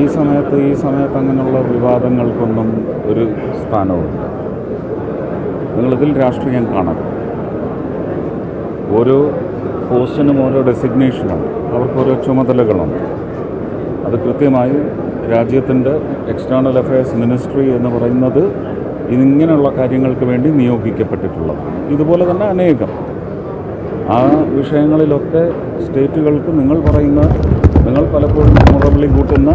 ഈ സമയത്ത് ഈ സമയത്ത് അങ്ങനെയുള്ള വിവാദങ്ങൾക്കൊന്നും ഒരു സ്ഥാനവുമില്ല. നിങ്ങളിതിൽ രാഷ്ട്രീയം കാണാം ഓരോ പോസ്റ്റിനും ഓരോ ഡെസിഗ്നേഷനാണ് അവർക്കോരോ ചുമതലകളുണ്ട് അത് കൃത്യമായി രാജ്യത്തിന്റെ എക്സ്റ്റേണൽ അഫയേഴ്സ് മിനിസ്ട്രി എന്ന് പറയുന്നത് ഇങ്ങനെയുള്ള കാര്യങ്ങൾക്ക് വേണ്ടി നിയോഗിക്കപ്പെട്ടിട്ടുള്ളത് ഇതുപോലെ തന്നെ അനേകം. ആ വിഷയങ്ങളിലൊക്കെ സ്റ്റേറ്റുകൾക്ക് നിങ്ങൾ പറയുന്ന നിങ്ങൾ പലപ്പോഴും മുറവിളി കൂട്ടുന്ന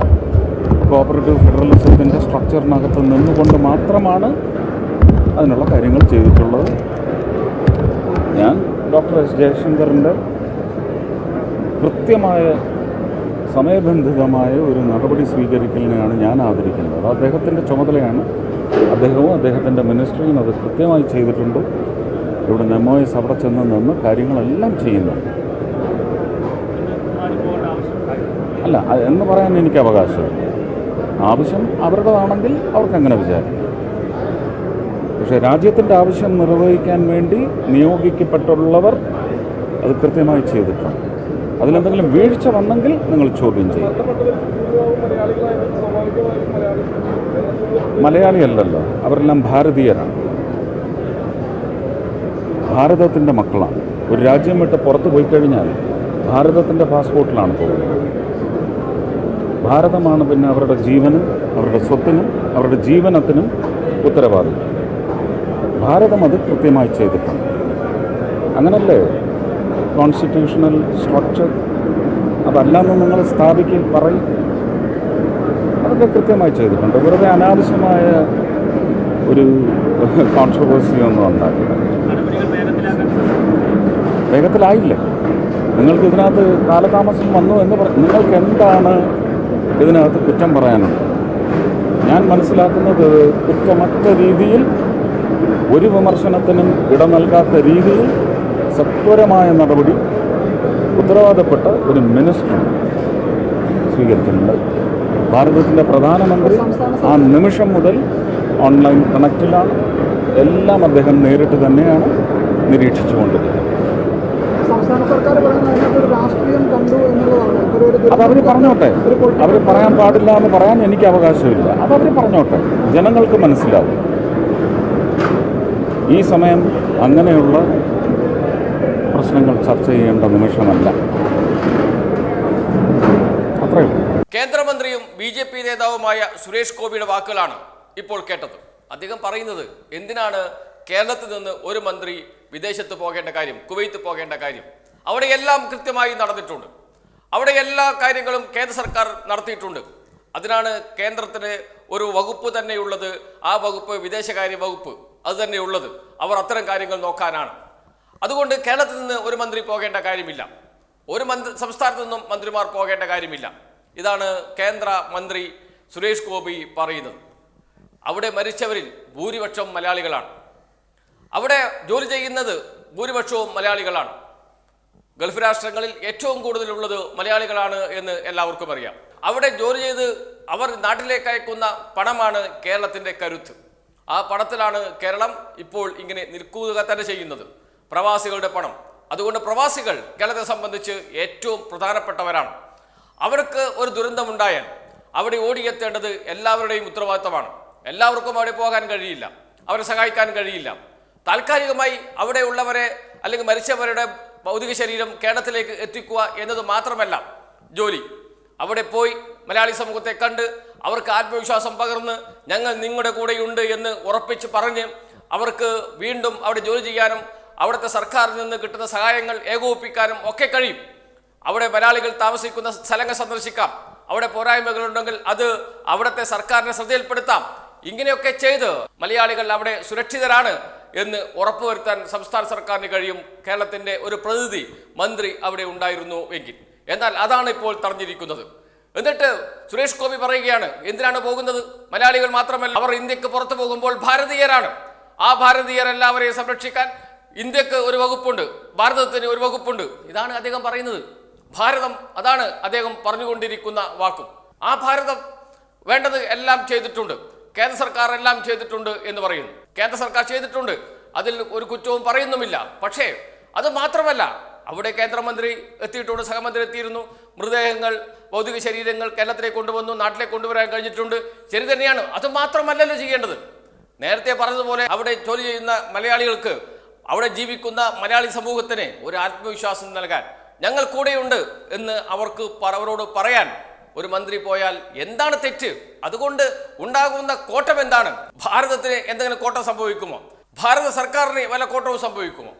കോപ്പറേറ്റീവ് ഫെഡറലിസത്തിന്റെ സ്ട്രക്ചറിനകത്ത് നിന്നുകൊണ്ട് മാത്രമാണ് അതിനുള്ള കാര്യങ്ങൾ ചെയ്തിട്ടുള്ളത്. ഞാൻ ഡോക്ടർ എസ് ജയശങ്കറിന്റെ കൃത്യമായ സമയബന്ധിതമായ ഒരു നടപടി സ്വീകരിക്കലിനെയാണ് ഞാൻ ആദരിക്കുന്നത്. അത് അദ്ദേഹത്തിന്റെ ചുമതലയാണ്. അദ്ദേഹവും അദ്ദേഹത്തിന്റെ മിനിസ്ട്രിയും അത് കൃത്യമായി ചെയ്തിട്ടുണ്ട്. ഇവിടെ നെമോയിസ് അവിടെ ചെന്ന് നിന്ന് കാര്യങ്ങളെല്ലാം ചെയ്യുന്നുണ്ട് അല്ല എന്ന് പറയാൻ എനിക്ക് അവകാശമില്ല ആവശ്യം അവരുടേതാണെങ്കിൽ അവർക്ക് അങ്ങനെ വിചാരിക്കാം. പക്ഷേ രാജ്യത്തിന്റെ ആവശ്യം നിർവഹിക്കാൻ വേണ്ടി നിയോഗിക്കപ്പെട്ടുള്ളവർ അത് കൃത്യമായി ചെയ്തിട്ടുണ്ട്. അതിലെന്തെങ്കിലും വീഴ്ച വന്നെങ്കിൽ നിങ്ങൾ ചോദ്യം ചെയ്യും. മലയാളിയല്ലല്ലോ. അവരെല്ലാം ഭാരതീയരാണ്. ഭാരതത്തിന്റെ മക്കളാണ്. ഒരു രാജ്യം വിട്ട് പുറത്ത് പോയി കഴിഞ്ഞാൽ ഭാരതത്തിന്റെ പാസ്പോർട്ടിലാണ് പോകുന്നത്. ഭാരതമാണ് പിന്നെ അവരുടെ ജീവനും അവരുടെ സ്വത്തിനും അവരുടെ ജീവനത്തിനും ഉത്തരവാദിത്വം. ഭാരതം അത് കൃത്യമായി ചെയ്തിട്ടുണ്ട്. അങ്ങനല്ലേ? കോൺസ്റ്റിറ്റ്യൂഷണൽ സ്ട്രക്ചർ അതല്ലാന്ന് നിങ്ങൾ സ്ഥാപിക്കുകയും പറയും. അതൊക്കെ കൃത്യമായി ചെയ്തിട്ടുണ്ട്. വെറുതെ അനാവശ്യമായ ഒരു കോൺട്രവേഴ്സി ഒന്നും ഉണ്ടാക്കില്ല. വേഗത്തിലായില്ലേ? നിങ്ങൾക്ക് ഇതിനകത്ത് കാലതാമസം വന്നു എന്ന് പറ നിങ്ങൾക്ക് എന്താണ് ഇതിനകത്ത് കുറ്റം പറയാനുള്ളത്? ഞാൻ മനസ്സിലാക്കുന്നത് കുറ്റമറ്റ രീതിയിൽ ഒരു വിമർശനത്തിനും ഇടം നൽകാത്ത രീതിയിൽ സത്വരമായ നടപടി ഉത്തരവാദപ്പെട്ട ഒരു മിനിസ്റ്റർ സ്വീകരിച്ചിട്ടുണ്ട്. ഭാരതത്തിന്റെ പ്രധാനമന്ത്രി ആ നിമിഷം മുതൽ ഓൺലൈൻ കണക്റ്റിലാണ്. എല്ലാം അദ്ദേഹം നേരിട്ട് തന്നെയാണ് നിരീക്ഷിച്ചുകൊണ്ടിരിക്കുന്നത് സംസ്ഥാന സർക്കാർ പറയുന്നത് രാഷ്ട്രീയം കണ്ടു എന്നുള്ളതാണ്. പറഞ്ഞോട്ടെ. അവർ പറയാൻ പാടില്ല എന്ന് പറയാൻ എനിക്ക് അവകാശമില്ല. അതവർ പറഞ്ഞോട്ടെ. ജനങ്ങൾക്ക് മനസ്സിലാവും. ഈ സമയം അങ്ങനെയുള്ള പ്രശ്നങ്ങൾ ചർച്ച ചെയ്യേണ്ട നിമിഷമല്ല. കേന്ദ്രമന്ത്രിയും ബി ജെ പി നേതാവുമായ സുരേഷ് ഗോപിയുടെ വാക്കുകളാണ് ഇപ്പോൾ കേട്ടത്. അദ്ദേഹം പറയുന്നത് എന്തിനാണ് കേരളത്തിൽ നിന്ന് ഒരു മന്ത്രി വിദേശത്ത് പോകേണ്ട കാര്യം കുവൈത്ത് പോകേണ്ട കാര്യം അവിടെയെല്ലാം കൃത്യമായി നടന്നിട്ടുണ്ട്. അവിടെ എല്ലാ കാര്യങ്ങളും കേന്ദ്ര സർക്കാർ നടത്തിയിട്ടുണ്ട്. അതിനാണ് കേന്ദ്രത്തിന് ഒരു വകുപ്പ് തന്നെയുള്ളത്. ആ വകുപ്പ് വിദേശകാര്യ വകുപ്പ് അത് തന്നെയുള്ളത്. അവർ അത്തരം കാര്യങ്ങൾ നോക്കാനാണ്. അതുകൊണ്ട് കേരളത്തിൽ നിന്ന് ഒരു മന്ത്രി പോകേണ്ട കാര്യമില്ല. ഒരു മന്ത്രി സംസ്ഥാനത്തു നിന്നും മന്ത്രിമാർ പോകേണ്ട കാര്യമില്ല. ഇതാണ് കേന്ദ്ര മന്ത്രി സുരേഷ് ഗോപി പറയുന്നത്. അവിടെ മരിച്ചവരിൽ ഭൂരിപക്ഷം മലയാളികളാണ്. അവിടെ ജോലി ചെയ്യുന്നത് ഭൂരിപക്ഷവും മലയാളികളാണ്. ഗൾഫ് രാഷ്ട്രങ്ങളിൽ ഏറ്റവും കൂടുതലുള്ളത് മലയാളികളാണ് എന്ന് എല്ലാവർക്കും അറിയാം. അവിടെ ജോലി ചെയ്ത് അവർ നാട്ടിലേക്ക് അയക്കുന്ന പണമാണ് കേരളത്തിന്റെ കരുത്ത്. ആ പണത്തിലാണ് കേരളം ഇപ്പോൾ ഇങ്ങനെ നിൽക്കുക തന്നെ ചെയ്യുന്നത്. പ്രവാസികളുടെ പണം. അതുകൊണ്ട് പ്രവാസികൾ കേരളത്തെ സംബന്ധിച്ച് ഏറ്റവും പ്രധാനപ്പെട്ടവരാണ്. അവർക്ക് ഒരു ദുരന്തമുണ്ടായാൽ അവിടെ ഓടിയെത്തേണ്ടത് എല്ലാവരുടെയും ഉത്തരവാദിത്തമാണ്. എല്ലാവർക്കും അവിടെ പോകാൻ കഴിയില്ല. അവരെ സഹായിക്കാൻ കഴിയില്ല. താൽക്കാലികമായി അവിടെ ഉള്ളവരെ അല്ലെങ്കിൽ മരിച്ചവരുടെ ഭൗതിക ശരീരം കേരളത്തിലേക്ക് എത്തിക്കുക എന്നത് മാത്രമല്ല ജോലി. അവിടെ പോയി മലയാളി സമൂഹത്തെ കണ്ട് അവർക്ക് ആത്മവിശ്വാസം പകർന്ന് ഞങ്ങൾ നിങ്ങളുടെ കൂടെയുണ്ട് എന്ന് ഉറപ്പിച്ച് പറഞ്ഞ് അവർക്ക് വീണ്ടും അവിടെ ജോലി ചെയ്യാനും അവിടുത്തെ സർക്കാരിൽ നിന്ന് കിട്ടുന്ന സഹായങ്ങൾ ഏകോപിപ്പിക്കാനും ഒക്കെ കഴിയും. അവിടെ മലയാളികൾ താമസിക്കുന്ന സ്ഥലങ്ങൾ സന്ദർശിക്കാം. അവിടെ പോരായ്മകളുണ്ടെങ്കിൽ അത് അവിടുത്തെ സർക്കാരിനെ ശ്രദ്ധയിൽപ്പെടുത്താം. ഇങ്ങനെയൊക്കെ ചെയ്ത് മലയാളികൾ അവിടെ സുരക്ഷിതരാണ്. എന്ന് ഉറപ്പുവരുത്താൻ സംസ്ഥാന സർക്കാരിന് കഴിയും കേരളത്തിന്റെ ഒരു പ്രതിനിധി മന്ത്രി അവിടെ ഉണ്ടായിരുന്നു എങ്കിൽ. എന്നാൽ അതാണ് ഇപ്പോൾ തടഞ്ഞിരിക്കുന്നത്. എന്നിട്ട് സുരേഷ് ഗോപി പറയുകയാണ് എന്തിനാണ് പോകുന്നത്? മലയാളികൾ മാത്രമല്ല അവർ ഇന്ത്യയ്ക്ക് പുറത്തു പോകുമ്പോൾ ഭാരതീയരാണ്. ആ ഭാരതീയർ എല്ലാവരെയും സംരക്ഷിക്കാൻ ഇന്ത്യയ്ക്ക് ഒരു വകുപ്പുണ്ട് ഭാരതത്തിന് ഒരു വകുപ്പുണ്ട്. ഇതാണ് അദ്ദേഹം പറയുന്നത്. ഭാരതം അതാണ് അദ്ദേഹം പറഞ്ഞുകൊണ്ടിരിക്കുന്ന വാക്കും. ആ ഭാരതം വേണ്ടത് എല്ലാം ചെയ്തിട്ടുണ്ട്. കേന്ദ്ര സർക്കാർ എല്ലാം ചെയ്തിട്ടുണ്ട് എന്ന് പറയുന്നു. കേന്ദ്ര സർക്കാർ ചെയ്തിട്ടുണ്ട്. അതിൽ ഒരു കുറ്റവും പറയുന്നുമില്ല. പക്ഷേ അത് മാത്രമല്ല അവിടെ കേന്ദ്രമന്ത്രി എത്തിയിട്ടുണ്ട് സഹമന്ത്രി എത്തിയിരുന്നു. മൃതദേഹങ്ങൾ ഭൗതിക ശരീരങ്ങൾ കേരളത്തിലേക്ക് കൊണ്ടുവന്നു നാട്ടിലേക്ക് കൊണ്ടുവരാൻ കഴിഞ്ഞിട്ടുണ്ട്. ശരി തന്നെയാണ്. അത് മാത്രമല്ലല്ലോ ചെയ്യേണ്ടത്. നേരത്തെ പറഞ്ഞതുപോലെ അവിടെ ജോലി ചെയ്യുന്ന മലയാളികൾക്ക് അവിടെ ജീവിക്കുന്ന മലയാളി സമൂഹത്തിന് ഒരു ആത്മവിശ്വാസം നൽകാൻ ഞങ്ങൾ കൂടെയുണ്ട് എന്ന് അവർക്ക് അവരോട് പറയാൻ ഒരു മന്ത്രി പോയാൽ എന്താണ് തെറ്റ്? അതുകൊണ്ട് ഉണ്ടാകുന്ന കോട്ടം എന്താണ്? ഭാരതത്തിന് എന്തെങ്കിലും കോട്ടം സംഭവിക്കുമോ? ഭാരത സർക്കാരിന് വല്ല കോട്ടവും സംഭവിക്കുമോ?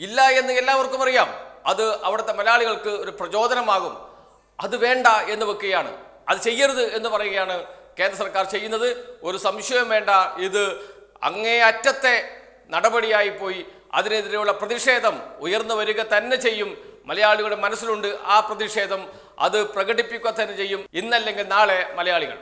ഇല്ല എന്ന് എല്ലാവർക്കും അറിയാം. അത് അവിടുത്തെ മലയാളികൾക്ക് ഒരു പ്രചോദനമാകും. അത് വേണ്ട എന്ന് വെക്കുകയാണ്. അത് ചെയ്യരുത് എന്ന് പറയുകയാണ് കേന്ദ്ര സർക്കാർ ചെയ്യുന്നത്. ഒരു സംശയവും വേണ്ട. ഇത് അങ്ങേയറ്റത്തെ നടപടിയായി പോയി. അതിനെതിരെയുള്ള പ്രതിഷേധം ഉയർന്നു വരിക തന്നെ ചെയ്യും. മലയാളികളുടെ മനസ്സിലുണ്ട് ആ പ്രതിഷേധം. അത് പ്രകടിപ്പിക്കുക തന്നെ ചെയ്യും. ഇന്നല്ലെങ്കിൽ നാളെ മലയാളികൾ.